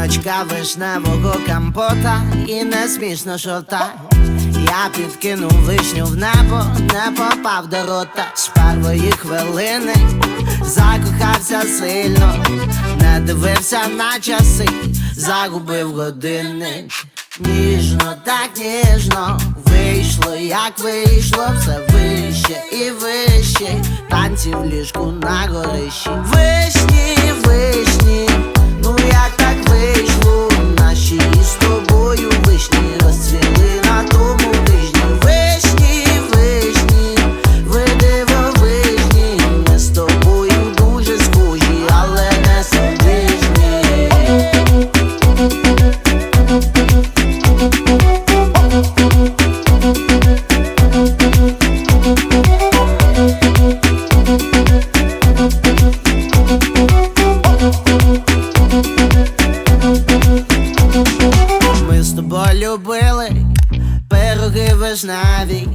Баночка вишневого компота і не смішно що так Я підкинув вишню в небо, не попав до рота. З першої хвилини закохався сильно, не дивився на часи, загубив годинник Ніжно, так ніжно вийшло, як вийшло, все вище і вище, танці в ліжку на горищі. Вишні, вишні, Ми з тобою любили пироги вишневі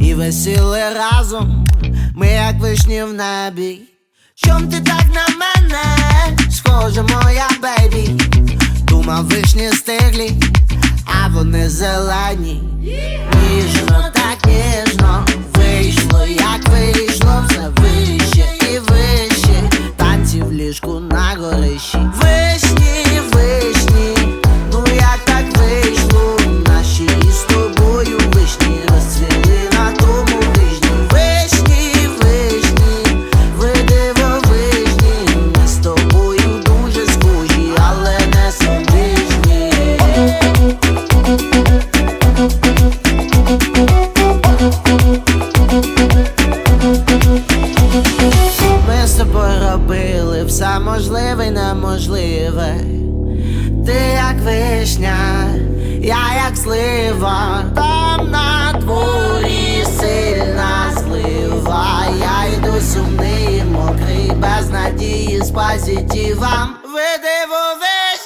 і весіли разом, ми як вишні в небі. Чом ти так на мене, схожа моя бейбі? Думав вишні стиглі, а вони зелені. робили все можливе і неможливе. Ти як вишня, я як слива, там на дворі сильна слива. Я йду сумний, мокрий, без надії з позитивом Ви дивовижні